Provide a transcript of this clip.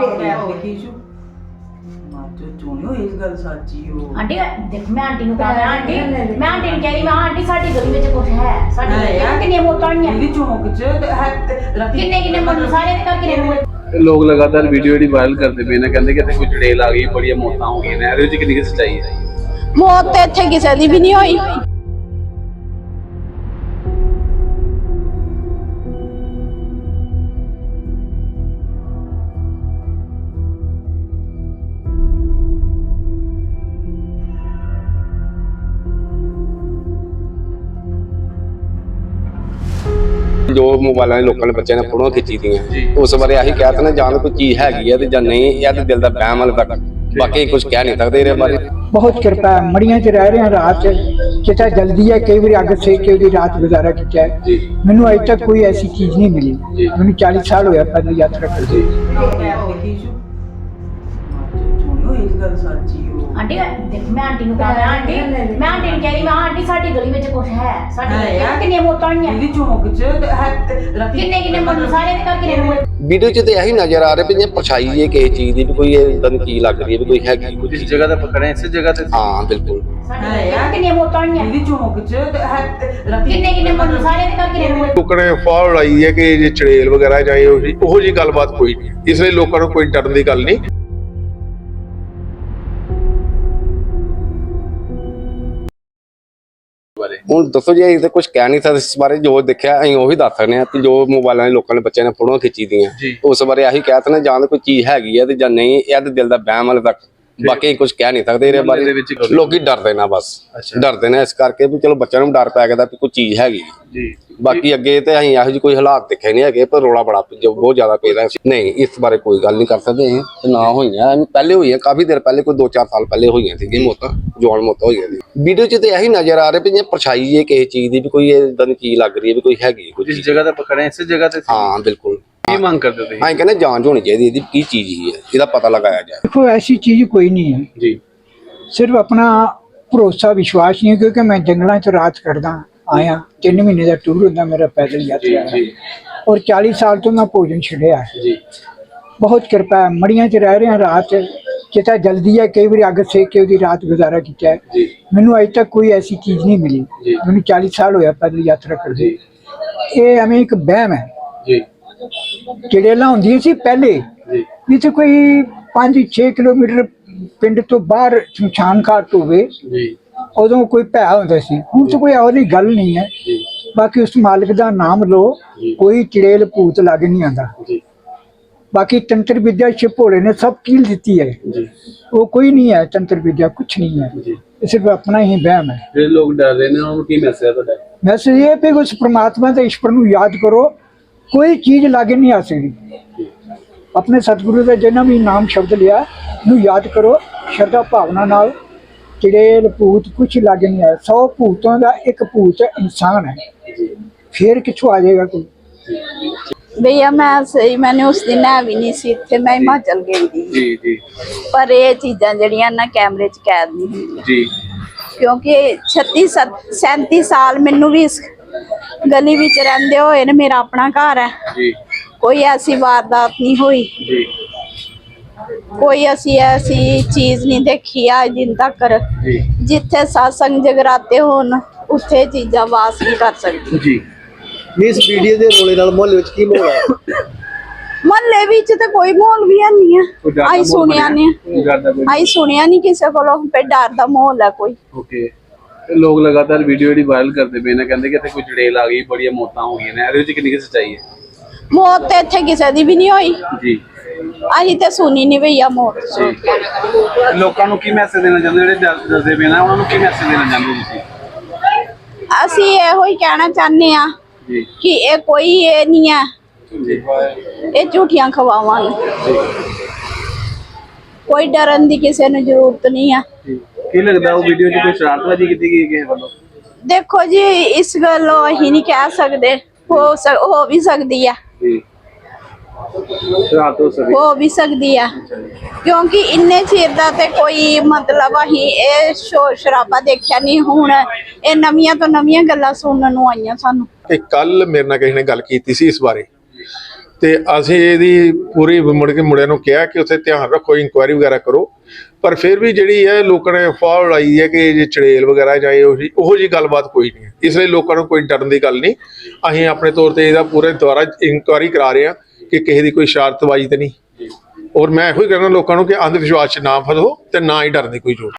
ਦੇਖੀਸ਼ੂ ਮਾਜੋ ਚੋਣਿਓ ਇਸ ਗੱਲ ਸੱਚੀ ਹੋ ਆਂਟੀ ਦੇਖ ਮੈਂ ਆਂਟੀ ਨੂੰ ਕਹਾਂ ਆਂਟੀ ਮੈਂ ਆਂਟੀ ਨੂੰ ਕਹਿੰਦੀ ਮੈਂ ਆਂਟੀ ਸਾਡੀ ਗਲੀ ਵਿੱਚ ਕੁਝ ਹੈ। ਸਾਡੀ ਹੈ ਗਲੀ ਯਾਰ। ਵਿੱਚ ਕਿੰਨੀਆਂ ਮੋਤਾਂ ਹੋਈਆਂ। ਇਹਦੀ ਚੌਂਕ ਚ? ਤੇ ਹੈ ਤੇ ਰਾਤੀ ਕਿੰਨੇ ਕਿੰਨੇ ਮੁੰਡੇ ਸਾਰੇ ਦੇ ਘਰ ਕਿੰਨੇ ਮੁੰਡੇ ਇਹ ਲੋਕ ਲਗਾਤਾਰ ਵੀਡੀਓ ਜਿਹੜੀ ਵਾਇਰਲ ਕਰਦੇ ਪਏ ਨੇ ਕਹਿੰਦੇ ਕਿ ਇੱਥੇ ਕੋਈ ਜੜੇਲ ਆ ਗਈ ਬੜੀਆਂ ਮੌਤਾਂ ਹੋ ਗਈਆਂ ਨੇ। ਇਹਦੇ ਵਿੱਚ ਕਿੰਨੀ ਕੁ ਸੱਚਾਈ ਹੈ? ਮੌਤ ਤੇ ਇੱਥੇ ਕਿਸੇ ਦੀ ਵੀ ਨਹੀਂ ਹੋਈ। ਜੋ ਮੋਬਾਈਲਾਂ ਦੇ ਲੋਕਾਂ ਨੇ ਬੱਚਿਆਂ ਨੇ ਫੋਟੋਆਂ ਖਿੱਚੀ ਦੀਆਂ। ਉਸ ਬਾਰੇ ਆਹੀ ਕਹਿ ਤਾ ਨਾ ਜਾਂ ਕੋਈ ਚੀਜ਼ ਹੈਗੀ ਹੈ ਤੇ ਜਾਂ ਨਹੀਂ ਇਹ ਤਾਂ ਦਿਲ ਦਾ ਵਹਿਮ ਵਾਲੇ ਤੱਕ ਬਾਕੀ ਕੁਝ ਕਹਿ ਨਹੀਂ ਸਕਦੇ ਇਹਦੇ ਬਾਰੇ। ਬਹੁਤ ਕਿਰਪਾ ਹੈ ਮੜੀਆਂ 'ਚ ਰਹਿ ਰਹੇ ਹਾਂ ਰਾਤ ਕਿਤਾ ਜਲਦੀ ਹੈ ਕਈ ਵਾਰੀ ਅੱਗ ਸੇਕ ਕੇ ਉਹਦੀ ਰਾਤ ਗੁਜ਼ਾਰਾ ਕੀਤਾ ਹੈ। ਮੈਨੂੰ ਅਜੇ ਤੱਕ ਕੋਈ ਐਸੀ ਚੀਜ਼ ਨਹੀਂ ਮਿਲੀ। ਮੈਨੂੰ 40 ਸਾਲ ਹੋਇਆ ਪੈਦਲ ਯਾਤਰਾ ਕਰਦੇ ਗੱਲ ਸੱਚੀ ਹੋ। ਆਂਟੀ ਦੇਖ ਮੈਂ ਆਂਟੀ ਨੂੰ ਕਹਾਂ ਆਂਟੀ ਮੈਂ ਆਂਟੀ ਨੂੰ ਕਹਿੰਦੀ ਮੈਂ ਆਂਟੀ ਸਾਡੀ ਗਲੀ ਵਿੱਚ ਕੁਝ ਹੈ। ਸਾਡੀ ਹੈ ਗਲੀ ਯਾਰ। ਵਿੱਚ ਕਿੰਨੀਆਂ ਮੋਤਾਂ ਹੋਈਆਂ। ਇਹਦੀ ਚੌਂਕ ਚ ਹੈ ਰਾਤੀ ਕਿੰਨੇ ਕਿੰਨੇ ਮੁੰਡੇ ਸਾਰੇ ਦੇ ਘਰ ਕਿੰਨੇ ਮੁੰਡੇ ਵੀਡੀਓ 'ਚ ਤੇ ਇਹੀ ਨਜ਼ਰ ਆ ਰਿਹਾ ਵੀ ਜੇ ਪਰਛਾਈ ਹੈ ਕਿਸੇ ਚੀਜ਼ ਦੀ ਵੀ ਕੋਈ ਇਦਾਂ ਦੀ ਚੀਜ਼ ਲੱਗ ਰਹੀ ਹੈ ਵੀ ਕੋਈ ਹੈਗੀ ਕੋਈ ਜਿਸ ਜਗ੍ਹਾ ਤੇ ਪਕੜੇ ਇਸੇ ਜਗ੍ਹਾ ਤੇ ਹਾਂ ਬਿਲਕੁਲ। ਸਾਡੀ ਯਾਰ। ਵਿੱਚ ਕਿੰਨੀਆਂ ਮੋਤਾਂ ਹੋਈਆਂ? ਇਹਦੀ ਚੌਂਕ ਚ ਹੈ ਰਾਤੀ ਕਿੰਨੇ ਕਿੰਨੇ ਮੁੰਡੇ ਸਾਰੇ ਦੇ ਘਰ ਕਿੰਨੇ ਮੁੰਡੇ ਲੋਕਾਂ ਨੇ ਫਾਲ ਲਾਈ ਹੈ ਕਿ ਜੇ ਚੜੇਲ ਵਗੈਰਾ ਜਾਂ ਇਹੋ ਜਿਹੀ ਉਹੋ ਜਿਹੀ ਗੱਲਬਾਤ ਕੋਈ ਨਹੀਂ ਇਸ ਲਈ ਲੋਕਾਂ ਨੂੰ ਕੋਈ ਡਰਨ ਦੀ ਗੱਲ ਨਹੀਂ ਹੁਣ ਦੱਸੋ ਜੀ ਅਸੀਂ ਤਾਂ ਕੁਝ ਕਹਿ ਨਹੀਂ ਸਕਦੇ ਇਸ ਬਾਰੇ ਜੋ ਦੇਖਿਆ ਅਸੀਂ ਉਹੀ ਦੱਸ ਸਕਦੇ ਹਾਂ ਕਿ ਜੋ ਮੋਬਾਈਲਾਂ ਦੇ ਲੋਕਾਂ ਨੇ ਬੱਚਿਆਂ ਨੇ ਫੋਟੋਆਂ ਖਿੱਚੀ ਦੀਆਂ। ਉਸ ਬਾਰੇ ਆਹੀ ਕਹਿ ਤਾ ਨਾ ਜਾਂ ਤਾਂ ਕੋਈ ਚੀਜ਼ ਹੈਗੀ ਹੈ ਤੇ ਜਾਂ ਨਹੀਂ ਇਹ ਤਾਂ ਦਿਲ ਦਾ ਵਹਿਮ ਵਾਲੇ ਤੱਕ। ਬਾਕੀ ਕੁਝ ਕਹਿ ਨਹੀਂ ਸਕਦੇ ਇਹਦੇ ਬਾਰੇ ਲੋਕੀ ਡਰਦੇ ਨਾ ਬਸ। ਡਰਦੇ ਨੇ ਇਸ ਕਰਕੇ ਵੀ ਚਲੋ ਬੱਚਿਆਂ ਨੂੰ ਡਰ ਪੈ ਗਿਆ ਵੀ ਕੋਈ ਚੀਜ਼ ਹੈਗੀ। ਜੀ। ਬਾਕੀ ਅੱਗੇ ਤੇ ਅਸੀਂ ਇਹੋ ਜਿਹੀ ਕੋਈ ਹਾਲਾਤ ਦੇਖੇ ਨਹੀਂ ਹੈਗੇ ਪਰ ਰੋਲਾ ਬੜਾ ਜੋ ਬਹੁਤ ਜ਼ਿਆਦਾ ਪੈਦਾ ਨਹੀਂ ਇਸ ਬਾਰੇ ਕੋਈ ਗੱਲ ਨਹੀਂ ਕਰ ਸਕਦੇ ਅਸੀਂ ਤੇ ਨਾ ਹੋਈਆਂ। ਪਹਿਲੇ ਹੋਈਆਂ ਕਾਫੀ ਦੇਰ ਪਹਿਲੇ ਕੋਈ 2-4 ਸਾਲ ਪਹਿਲੇ ਹੋਈਆਂ ਸੀਗੀਆਂ ਮੌਤਾਂ ਜਵਾਨ ਮੌਤਾਂ ਹੋਈਆਂ ਸੀ। ਵੀਡੀਓ 'ਚ ਤੇ ਇਹੀ ਨਜ਼ਰ ਆ ਰਿਹਾ ਵੀ ਜੇ ਪਰਛਾਈ ਹੈ ਕਿਸੇ ਚੀਜ਼ ਦੀ ਵੀ ਕੋਈ ਇਦਾਂ ਦੀ ਚੀਜ਼ ਲੱਗ ਰਹੀ ਹੈ ਵੀ ਕੋਈ ਹੈਗੀ ਕੋਈ ਜਿਸ। ਜਗ੍ਹਾ ਤੇ ਪਕੜੇ ਇਸੇ ਜਗ੍ਹਾ ਤੇ ਹਾਂ ਬਿਲਕੁਲ। ਕੀ ਮੰਗ ਕਰਦੇ ਹੋ ਤੁਸੀਂ? ਅਸੀਂ ਕਹਿੰਦੇ ਜਾਂਚ ਹੋਣੀ ਚਾਹੀਦੀ ਇਹਦੀ ਕੀ ਚੀਜ਼ ਹੀ ਹੈ ਇਹਦਾ ਪਤਾ ਲਗਾਇਆ ਜਾਏ। ਦੇਖੋ ਐਸੀ ਚੀਜ਼ ਕੋਈ ਨਹੀਂ ਹੈ। ਜੀ। ਸਿਰਫ ਆਪਣਾ ਭਰੋਸਾ ਵਿਸ਼ਵਾਸ ਨਹੀਂ ਹੈ ਕਿਉਂਕਿ ਮੈਂ ਜੰਗਲਾਂ 'ਚ ਰਾਤ ਕੱਢਦਾ ਆਇਆ। ਤਿੰਨ ਮਹੀਨੇ ਦਾ ਟੂਰ ਹੁੰਦਾ ਮੇਰਾ ਪੈਦਲ ਯਾਤਰਾ ਦਾ ਔਰ 40 ਸਾਲ ਤੋਂ ਮੈਂ ਭੋਜਨ ਛੱਡਿਆ ਹੈ। ਜੀ। ਬਹੁਤ ਕਿਰਪਾ ਹੈ ਮੜੀਆਂ 'ਚ ਰਹਿ ਰਹੇ ਹਾਂ ਰਾਤ। ਕਿਤਾ ਜਲਦੀ ਹੈ ਕਈ ਵਾਰੀ ਅੱਗ ਸੇਕ ਕੇ ਉਹਦੀ ਰਾਤ ਗੁਜ਼ਾਰਾ ਕੀਤਾ ਹੈ। ਜੀ। ਮੈਨੂੰ ਅਜੇ ਤੱਕ ਕੋਈ ਐਸੀ ਚੀਜ਼ ਨਹੀਂ ਮਿਲੀ। ਮੈਨੂੰ 40 ਸਾਲ ਹੋਇਆ ਪੈਦਲ ਯਾਤਰਾ ਕਰਦੇ ਇਹ ਐਵੇਂ ਇੱਕ ਵਹਿਮ ਹੈ। ਜੀ। ਚੜੇਲਾਂ ਹੁੰਦੀਆਂ ਸੀ ਪਹਿਲੇ। ਜੀ। ਜਿੱਥੇ ਕੋਈ 5-6 ਕਿਲੋਮੀਟਰ ਪਿੰਡ ਤੋਂ ਬਾਹਰ ਸ਼ਮਸ਼ਾਨ ਘਾਟ ਹੋਵੇ ਜੀ। ਉਦੋਂ ਕੋਈ ਭੈ ਹੁੰਦਾ ਸੀ। ਹੁਣ ਤਾਂ ਕੋਈ ਇਹੋ ਜਿਹੀ ਗੱਲ ਨਹੀਂ ਹੈ। ਬਾਕੀ ਉਸ ਮਾਲਕ ਦਾ ਨਾਮ ਲਓ। ਕੋਈ ਚੜੇਲ ਭੂਤ ਲੱਗ ਨਹੀਂ ਆਂਦਾ ਬਾਕੀ ਤੰਤਰ ਵਿਦਿਆ ਛਪੋੜੇ ਨੇ ਸਭ ਕੀਲ ਦਿੱਤੀ ਹੈ। ਉਹ ਕੋਈ ਨਹੀਂ ਹੈ ਤੰਤਰ ਵਿਦਿਆ ਕੁਝ ਨਹੀਂ ਹੈ। ਇਹ ਸਿਰਫ ਆਪਣਾ ਹੀ ਵਹਿਮ ਹੈ। ਜਿਹੜੇ ਲੋਕ ਡਰ ਰਹੇ ਨੇ ਉਹਨਾਂ ਨੂੰ ਕੀ ਮੈਸੇਜ ਹੈ ਤੁਹਾਡਾ? ਮੈਸੇਜ ਇਹ ਕਿ ਉਸ ਪ੍ਰਮਾਤਮਾ ਦੇ ਈਸ਼ਵਰ ਨੂੰ ਯਾਦ ਕਰੋ। ਕੋਈ ਚੀਜ਼ ਲਾਗੇ ਨਹੀਂ ਆ ਸਕਦੀ। ਆਪਣੇ ਸਤਿਗੁਰੂ ਦਾ ਜਿੰਨਾ ਵੀ ਨਾਮ ਸ਼ਬਦ ਲਿਆ ਨੂੰ ਯਾਦ ਕਰੋ। ਸ਼ਰਧਾ ਭਾਵਨਾ ਨਾਲ ਚੜੇਲ ਭੂਤ ਕੁਛ ਲਾਗੇ ਨਹੀਂ ਆਇਆ 100 ਭੂਤਾਂ ਦਾ ਇੱਕ ਭੂਤ ਇਨਸਾਨ ਹੈ। ਫੇਰ ਕਿੱਥੋਂ ਆ ਜਾਏਗਾ ਕੋਈ? ਸਹੀ ਮੈंने ਉਸ ਦਿਨ ਹੈ ਵੀ ਨਹੀਂ ਸੀ ਇੱਥੇ ਮੈਂ ਹਿਮਾਚਲ ਗਈ ਸੀ। ਜੀ ਜੀ। ਪਰ ਇਹ ਚੀਜ਼ਾਂ ਜਿਹੜੀਆਂ ਨਾ ਕੈਮਰੇ 'ਚ ਕੈਦ ਨਹੀਂ ਹੁੰਦੀਆਂ। ਜੀ। ਕਿਉਂਕਿ 36 ਸੱਤ- 37 ਸਾਲ ਮੈਨੂੰ ਵੀ ਇਸ ਗਲੀ ਵਿੱਚ ਰਹਿੰਦੇ ਹੋਏ ਨੇ ਮੇਰਾ ਆਪਣਾ ਘਰ ਹੈ। ਜੀ। ਕੋਈ ਐਸੀ ਵਾਰਦਾਤ ਨਹੀਂ ਹੋਈ। ਜੀ। ਕੋਈ ਅਸੀਂ ਐਸੀ ਚੀਜ਼ ਨਹੀਂ ਦੇਖੀ ਆ ਜਿੰਨ ਤੱਕ। ਜੀ। ਜਿੱਥੇ satsang ਜਗਰਾਤੇ ਹੋਣ ਉੱਥੇ ਚੀਜ਼ਾਂ ਵਾਸ ਨਹੀਂ ਕਰ ਸਕਦੀ। ਜੀ। ਇਸ ਵੀਡੀਓ ਦੇ ਰੋਲੇ ਨਾਲ ਮੁਹੱਲੇ ਵਿੱਚ ਕੀ ਮਾਹੌਲ ਹੈ? ਮਹੱਲੇ ਵਿੱਚ ਤੇ ਕੋਈ ਮਾਹੌਲ ਵੀ ਹੈ ਨਹੀਂ ਕੋਈ ਡਰ ਹੈ ਦਾ ਆਈ ਮਾਹੌਲ ਸੁਣਿਆ ਬਣਿਆ? ਨਹੀਂ। ਕੋਈ ਡਰ ਦਾ ਕੋਈ ਆਈ ਸੁਣਿਆ ਨਹੀਂ ਕਿਸੇ ਕੋਲੋਂ ਤੇ ਡਰ ਦਾ ਮਾਹੌਲ ਹੈ ਕੋਈ। ਓਕੇ ਇਹ ਲੋਕ ਲਗਾਤਾਰ ਵੀਡੀਓ ਜਿਹੜੀ ਵਾਇਰਲ ਕਰਦੇ ਪਏ ਨੇ ਕਹਿੰਦੇ ਕਿ ਇੱਥੇ ਕੋਈ ਜੜੇਲ ਆ ਗਈ ਬੜੀਆਂ ਮੌਤਾਂ ਹੋ ਗਈਆਂ ਨੇ। ਇਹਦੇ ਵਿੱਚ ਕਿੰਨੀ ਕੁ ਸੱਚਾਈ ਹੈ? ਮੌਤ ਤੇ ਇੱਥੇ ਕਿਸੇ ਦੀ ਵੀ ਨਹੀਂ ਹੋਈ। ਜੀ। ਅਸੀਂ ਤੇ ਸੁਣੀ ਨਹੀਂ ਭਈਆ ਜੀ। ਲੋਕਾਂ ਨੂੰ ਕੀ ਮੈਸੇਜ ਦੇਣਾ ਚਾਹੁੰਦੇ ਜਿਹੜੇ ਡਰ- ਡਰਦੇ ਪਏ ਨੇ ਉਹਨਾਂ ਨੂੰ ਕੀ ਮੈਸੇਜ ਦੇਣਾ ਚਾਹੁੰਦੇ ਤੁਸੀਂ? ਅਸੀਂ ਇਹੋ ਹੀ ਕਹਿਣਾ ਚਾਹੁੰਦੇ ਆ ਜੀ। ਕਿ ਇਹ ਕੋਈ ਇਹ ਨਹੀਂ ਹੈ। ਜੀ। ਇਹ ਝੂਠੀਆਂ ਖਵਾਵਾਂ। ਨੇ ਕੋਈ ਡਰਨ ਦੀ ਕਿਸੇ ਨੂੰ ਜ਼ਰੂਰਤ ਨਹੀਂ ਆ। ਜੀ। ਕੀ ਲੱਗਦਾ ਉਹ ਵੀਡੀਓ 'ਚ ਕੋਈ ਸ਼ਰਾਰਤਬਾਜ਼ੀ ਕੀਤੀ ਗਈ ਹੈ ਕਿਸੇ ਵੱਲੋਂ? ਦੇਖੋ ਜੀ ਇਸ ਗੱਲੋਂ ਅਸੀਂ ਨਹੀਂ ਕਹਿ ਸਕਦੇ। ਹੋ ਸਕ- ਹੋ ਵੀ ਸਕਦੀ ਆ। ਜੀ। ਹੋ ਸਕਦੀ ਹੋ ਵੀ ਸਕਦੀ ਆ। ਕਿਉਂਕਿ ਇੰਨੇ ਚਿਰ ਦਾ ਤੇ ਕੋਈ ਮਤਲਬ ਅਸੀਂ ਇਹ ਸ਼ੋਰ ਸ਼ਰਾਬਾ ਦੇਖਿਆ ਨਹੀਂ। ਹੁਣ ਇਹ ਨਵੀਆਂ ਤੋਂ ਨਵੀਆਂ ਗੱਲਾਂ ਸੁਣਨ ਨੂੰ ਆਈਆਂ ਸਾਨੂੰ। ਕਿ ਕੱਲ ਮੇਰੇ ਨਾਲ ਕਿਸੇ ਨੇ ਗੱਲ ਕੀਤੀ ਸੀ ਇਸ ਬਾਰੇ। ਤੇ ਅਸੀਂ ਇਹਦੀ ਪੂਰੀ ਮੁੜ ਕੇ ਮੁੰਡਿਆਂ ਨੂੰ ਕਿਹਾ ਕਿ ਉੱਥੇ ਧਿਆਨ ਰੱਖੋ ਇਨਕੁਆਇਰੀ ਵਗੈਰਾ ਕਰੋ। ਪਰ ਫਿਰ ਵੀ ਜਿਹੜੀ ਹੈ ਲੋਕਾਂ ਨੇ ਅਫਵਾਹ ਉਡਾਈ ਹੈ ਕਿ ਜੇ ਚੜੇਲ ਵਗੈਰਾ ਜਾਂ ਉਹੋ ਜੀ ਗੱਲਬਾਤ ਕੋਈ ਨਹੀਂ ਇਸ ਲਈ ਲੋਕਾਂ ਨੂੰ ਕੋਈ ਡਰਨ ਦੀ ਗੱਲ ਨਹੀਂ। ਅਸੀਂ ਆਪਣੇ ਤੌਰ ਤੇ ਇਹਦਾ ਪੂਰੇ ਦੁਆਰਾ ਇਨਕੁਆਇਰੀ ਕਰਾ ਰਹੇ ਹਾਂ। ਕਿ ਕਿਸੇ ਦੀ ਕੋਈ ਸ਼ਰਾਰਤਬਾਜ਼ੀ ਤੇ ਨਹੀਂ। ਔਰ ਮੈਂ ਇਹੋ ਹੀ ਕਹਿਣਾ ਲੋਕਾਂ ਨੂੰ ਕਿ ਅੰਧ ਵਿਸ਼ਵਾਸ 'ਚ ਨਾ ਫਸੋ ਤੇ ਨਾ ਹੀ ਡਰਨ ਦੀ ਕੋਈ ਜ਼ਰੂਰਤ